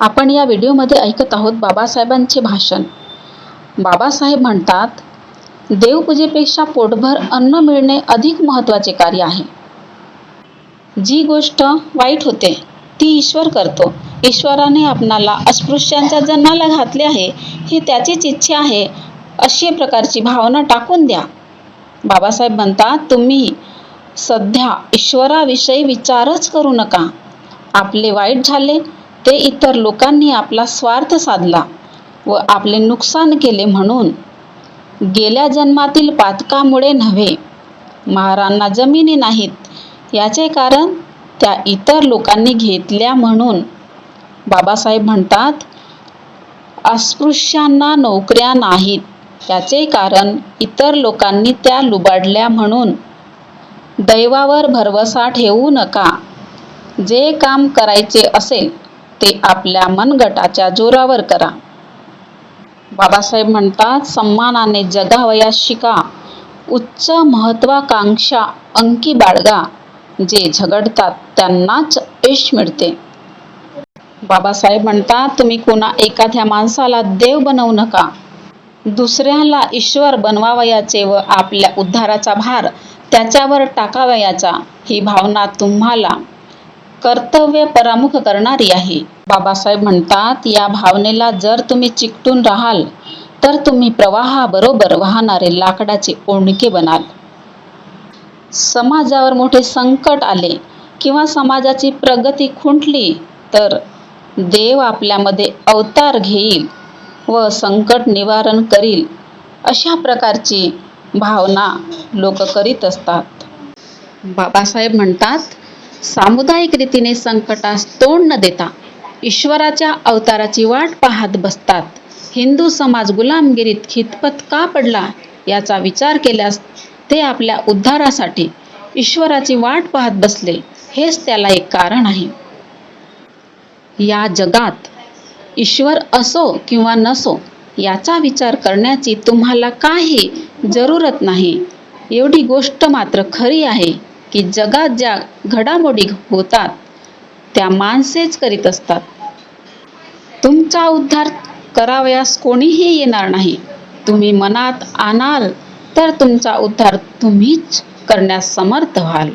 आपण या व्हिडिओमध्ये ऐकत आहोत बाबासाहेबांचे भाषण. बाबासाहेब म्हणतात देवपूजेपेक्षा पोटभर अन्न मिळणे अधिक महत्त्वाचे कार्य आहे. जी गोष्ट वाईट होते ती ईश्वर करतो. ईश्वराने आपणाला अस्पृश्यांच्या जन्माला घातले आहे ही त्याचीच इच्छा आहे अशी प्रकारची भावना टाकून द्या. बाबासाहेब म्हणतात तुम्ही सध्या ईश्वराविषयी विचारच करू नका. आपले वाईट झाले ते इतर लोकांनी आपला स्वार्थ साधला व आपले नुकसान केले म्हणून गेल्या जन्मातील पातकामुळे नव्हे महारांना जमिनी नाहीत याचे कारण त्या इतर लोकांनी घेतल्या म्हणून. बाबासाहेब म्हणतात अस्पृश्यांना नोकऱ्या नाहीत याचे कारण इतर लोकांनी त्या लुबाडल्या म्हणून. दैवावर भरवसा ठेवू नका जे काम करायचे असेल ते आपल्या मनगटाच्या जोरावर करा. बाबासाहेब म्हणतात सन्मानाने जगावयास शिका. उच्च महत्वाकांक्षा अंकी बाळगा. जे झगडतात त्यांनाच यश मिळते. बाबासाहेब म्हणतात तुम्ही कोणा एखाद्या माणसाला देव बनवू नका. दुसऱ्याला ईश्वर बनवावयाचे व आपल्या उद्धाराचा भार त्याच्यावर टाकावयाचा. ही भावना तुम्हाला कर्तव्य परामुख करणारी आहे. बाबासाहेब म्हणतात या भावनेला जर तुम्ही चिकटून राहाल तर तुम्ही प्रवाहाबरोबर वाहणारे लाकडाचे ओंडके बनाल. समाजावर मोठे संकट आले किंवा समाजाची प्रगती खुंटली तर देव आपल्यामध्ये अवतार घेईल व संकट निवारण करील अशा प्रकारची भावना लोक करीत असतात. बाबासाहेब म्हणतात सामुदायिक रीतीने संकटास तोंड न देता ईश्वराच्या अवताराची वाट पाहत बसतात. हिंदू समाज गुलामगिरीत खितपत का पडला याचा विचार केल्यास ते आपल्या उद्धारासाठी ईश्वराची वाट पाहत बसले हेच त्याला एक कारण आहे. या जगात ईश्वर असो किंवा नसो याचा विचार करण्याची तुम्हाला काही जरूरत नाही. एवढी गोष्ट मात्र खरी आहे. की जगात ज्या घडामोडी होतात त्या माणसेच करीत असतात. तुमचा उद्धार करावयास कोणीही येणार नाही. तुम्ही मनात आणाल तर तुमचा उद्धार तुम्हीच करण्यास समर्थ व्हाल.